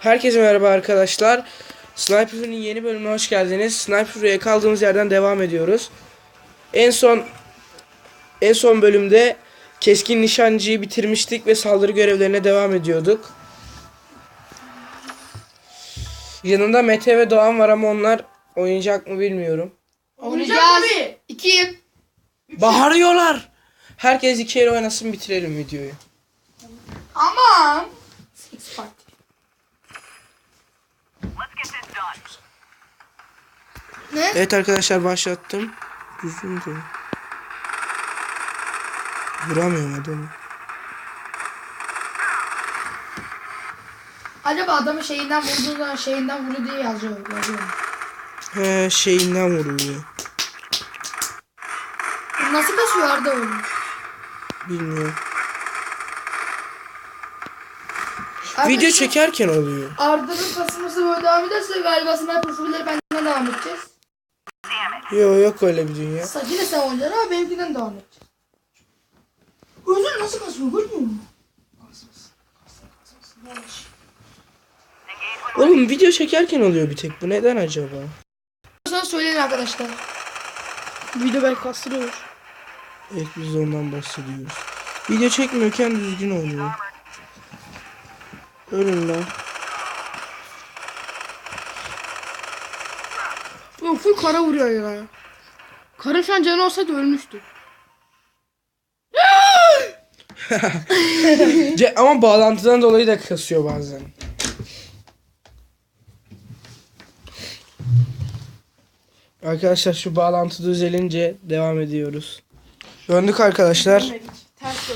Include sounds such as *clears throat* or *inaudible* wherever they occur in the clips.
Herkese merhaba arkadaşlar. Sniper'ın yeni bölümüne hoş geldiniz. Sniper'e kaldığımız yerden devam ediyoruz. En son en son bölümde keskin nişancıyı bitirmiştik ve saldırı görevlerine devam ediyorduk. Yanımda Mete ve Doğan var ama onlar oynayacak mı bilmiyorum. Oynayacağız. İki. Bağırıyorlar. Herkes iki el oynasın bitirelim videoyu. Aman. Ne? Evet arkadaşlar başlattım. Düzgün koy. Vuramıyorum adamı. Acaba adamın şeyinden vurduğu zaman şeyinden vurdu diye yazıyor. yazıyor. He şeyinden vuruyor. Nasıl kasıyor Arda onu? Bilmiyorum. Arkadaşlar, Video çekerken oluyor. Arda'nın kasılması böyle devam ederse galiba sniper devam edeceğiz. Yok yok öyle bir dünya. Sa- Yine sen oynayacaksın ama benimkinden devam edeceğiz. Özür nasıl kasıyor görmüyor musun? Oğlum video çekerken oluyor bir tek. Bu neden acaba? Sana söyleyin arkadaşlar. Video belki kastırıyor. Evet biz de ondan bahsediyoruz. Video çekmiyorken düzgün oluyor. Ölün lan. Full kara vuruyor ya. Karın şu an canı olsaydı ölmüştü. *laughs* Ama bağlantıdan dolayı da kasıyor bazen. Arkadaşlar şu bağlantı düzelince devam ediyoruz. Döndük arkadaşlar. Ters.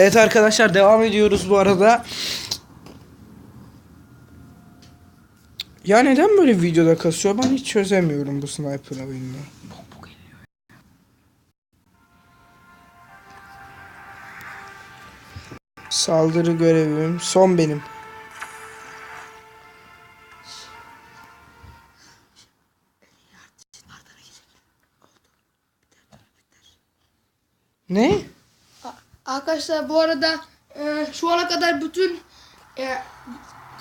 Evet arkadaşlar devam ediyoruz bu arada. Ya neden böyle videoda kasıyor? Ben hiç çözemiyorum bu sniper oyununu. Saldırı görevim son benim. Ne? Arkadaşlar bu arada e, şu ana kadar bütün e,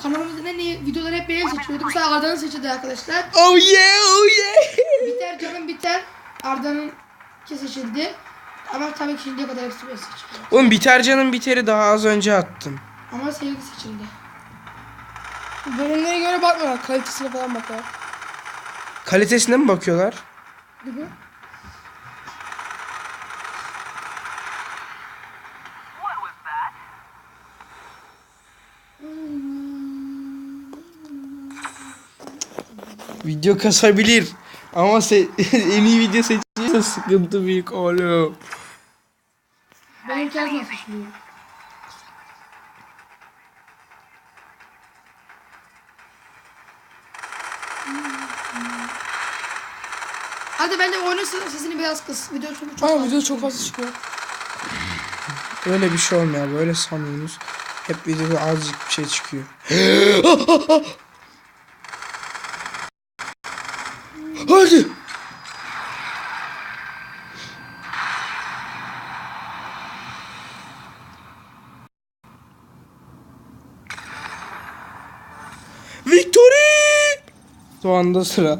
kanalımızın en iyi videoları hep benim seçiyordum. Bu sefer Arda'nın seçildi arkadaşlar. Oh yeah, oh yeah. Biter canım biter. Arda'nın ki seçildi. Ama tabii ki şimdiye kadar hepsi benim seçildi. Oğlum biter canım biteri daha az önce attım. Ama sevgi seçildi. Bölümlere göre bakmıyorlar. Kalitesine falan bakıyorlar. Kalitesine mi bakıyorlar? Hı hı. Video kasabilir. Ama se *laughs* en iyi video seçilirse sıkıntı büyük oğlum. Her zaman seçiliyor. Hadi bence oyunun sesini biraz kıs. Video çok çok Ama fazla. video çok fazla çıkıyor. Öyle bir şey olmuyor böyle sanıyorsunuz. Hep videoda azıcık bir şey çıkıyor. *laughs* Hadi. Victory! Doğan'da sıra.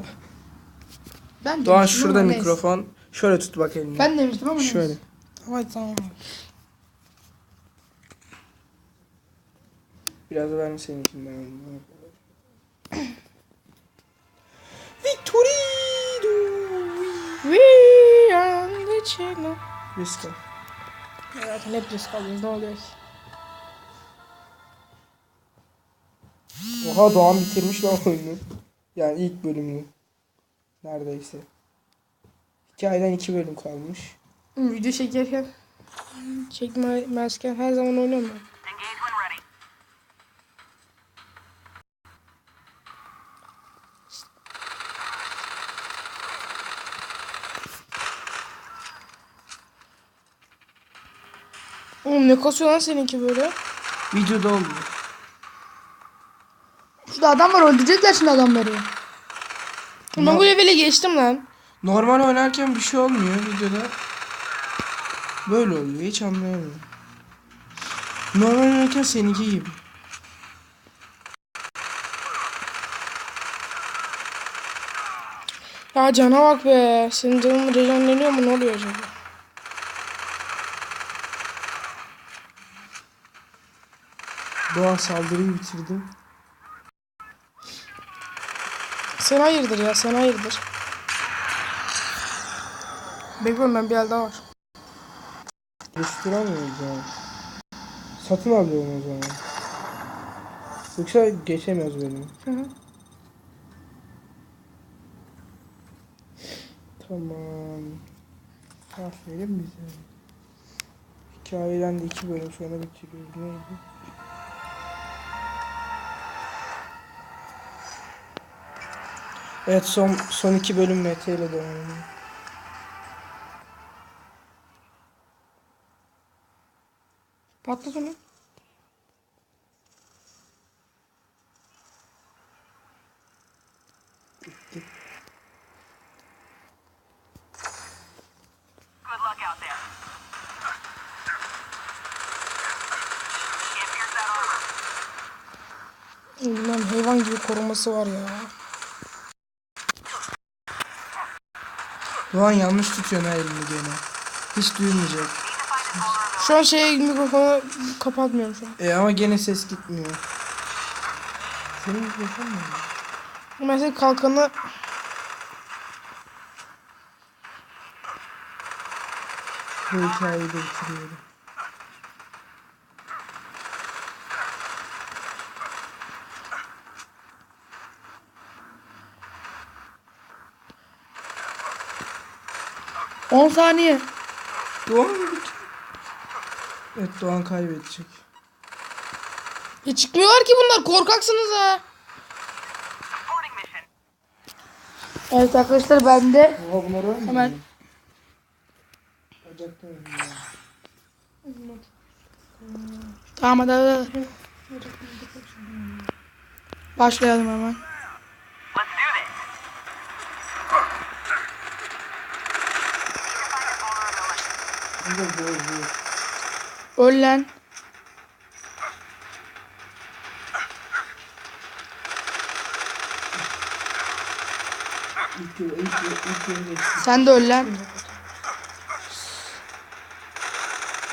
Ben Doğan demiştim şurada ama neyse. mikrofon. Şöyle tut bak elini. Ben demiştim ama Şöyle. neyse. Hadi tamam. Biraz da ben seninkinden alayım. *clears throat* Victory! We are the channel. Riska. Zaten hep risk alıyoruz. Ne oluyor ki? Oha Doğan bitirmiş lan oyunu. Yani ilk bölümünü neredeyse. Hikayeden iki bölüm kalmış. Video çekerken çekmezken her zaman oynuyorum ben. Oğlum ne kasıyor lan seninki böyle? Videoda oldu. Adam var öldürecekler şimdi adamları. Ben bu leveli geçtim lan. Normal oynarken bir şey olmuyor videoda. Böyle oluyor hiç anlayamıyorum. Normal oynarken seninki gibi. Ya cana bak be. Senin canın rejenleniyor mu ne oluyor acaba? Doğan saldırıyı bitirdim. Sen hayırdır ya sen hayırdır. Bekliyorum ben bir el daha var. Oluşturamıyoruz yani. Satın alıyorum o zaman. Yoksa geçemez benim. Hı hı. Tamam. Aferin bize. Hikayeden de iki bölüm sonra bitiriyoruz. Ne oldu? Evet son son iki bölüm Mete ile. Can't pierce that armor. Bunların hayvan gibi koruması var ya. Doğan yanlış tutuyor ha elini gene. Hiç duyulmayacak. Şu an şey mikrofonu kapatmıyorum şu an. E ama gene ses gitmiyor. Senin mikrofon mu? Mesela kalkanı Bu hikayeyi de bitiriyorum. On saniye. Doğan? Evet Doğan kaybedecek. E çıkmıyorlar ki bunlar korkaksınız ha. Evet arkadaşlar ben de Oha bunlar? Hemen. Tamam hadi, hadi. Başlayalım hemen. Öl lan. Sen de öl lan.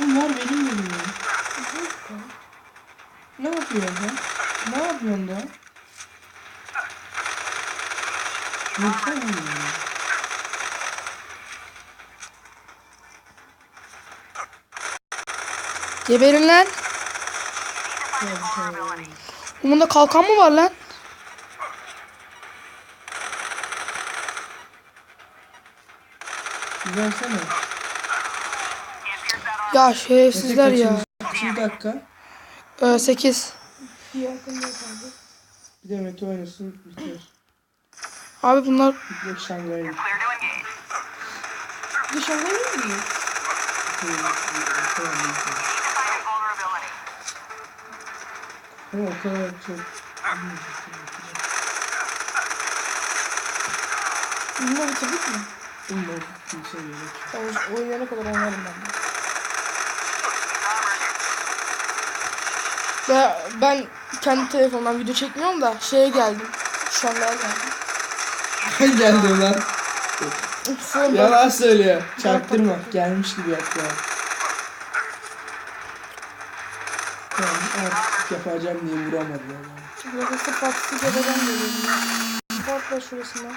Bunlar benim ya. Ne yapıyorsun sen? Ne yapıyorsun da? Yoksa mı Geberin lan. Bunda kalkan mı var lan? Armor. Ya şerefsizler ya. Kaçıncı dakika? Ee, 8. Bir de Mete oynasın biter. Abi bunlar Bir to engage. dışarıda mı Ama o kadar çok. Bunlar bitirdik mi? Umarım kimse gelir. Tamam, oynayana kadar oynarım ben. Ya ben kendi telefonumdan video çekmiyorum da şeye geldim. Şu anda geldim. *laughs* Geldi lan. Sonra Yalan söylüyor. Çaktırma. Gelmiş gibi yap ya. Tamam artık yapacağım diye vuramadı ya. Bırakırsa patlık yapacağım diyorum ya. Patla şurasına.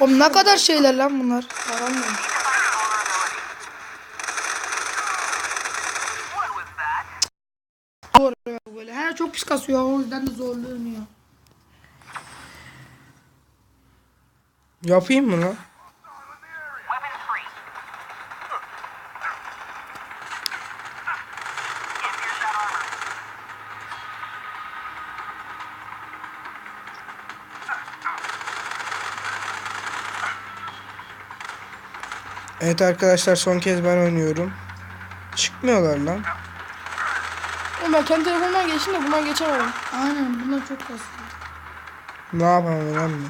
Oğlum ne kadar şeyler lan bunlar. That? Zor ya böyle. He çok pis kasıyor o yüzden de zorlanıyor. Yapayım mı lan? Evet arkadaşlar son kez ben oynuyorum. Çıkmıyorlar lan. Oğlum ben kendi telefonumdan geçtim de bundan geçemedim. Aynen bunlar çok kasıyor. Ne yapalım lan mı?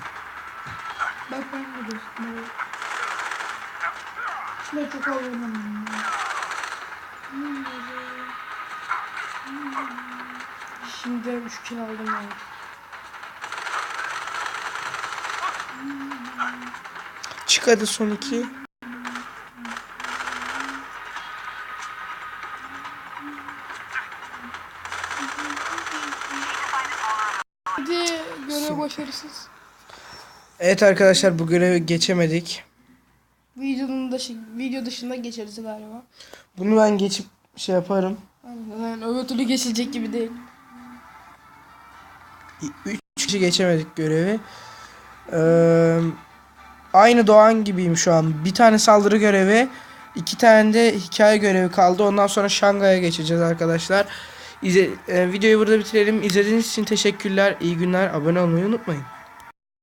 Bak ben de dostum. Şuna çok alıyorum. Şimdi 3 kill aldım yani. Çık hadi son iki. Evet arkadaşlar bu görevi geçemedik. Videonun dışı, video dışında geçeriz galiba. Bunu ben geçip şey yaparım. Aynen öbür türlü geçilecek gibi değil. 3 kişi geçemedik görevi. Ee, aynı Doğan gibiyim şu an. Bir tane saldırı görevi, iki tane de hikaye görevi kaldı. Ondan sonra Şangay'a geçeceğiz arkadaşlar. İzle, e, videoyu burada bitirelim. İzlediğiniz için teşekkürler. İyi günler. Abone olmayı unutmayın.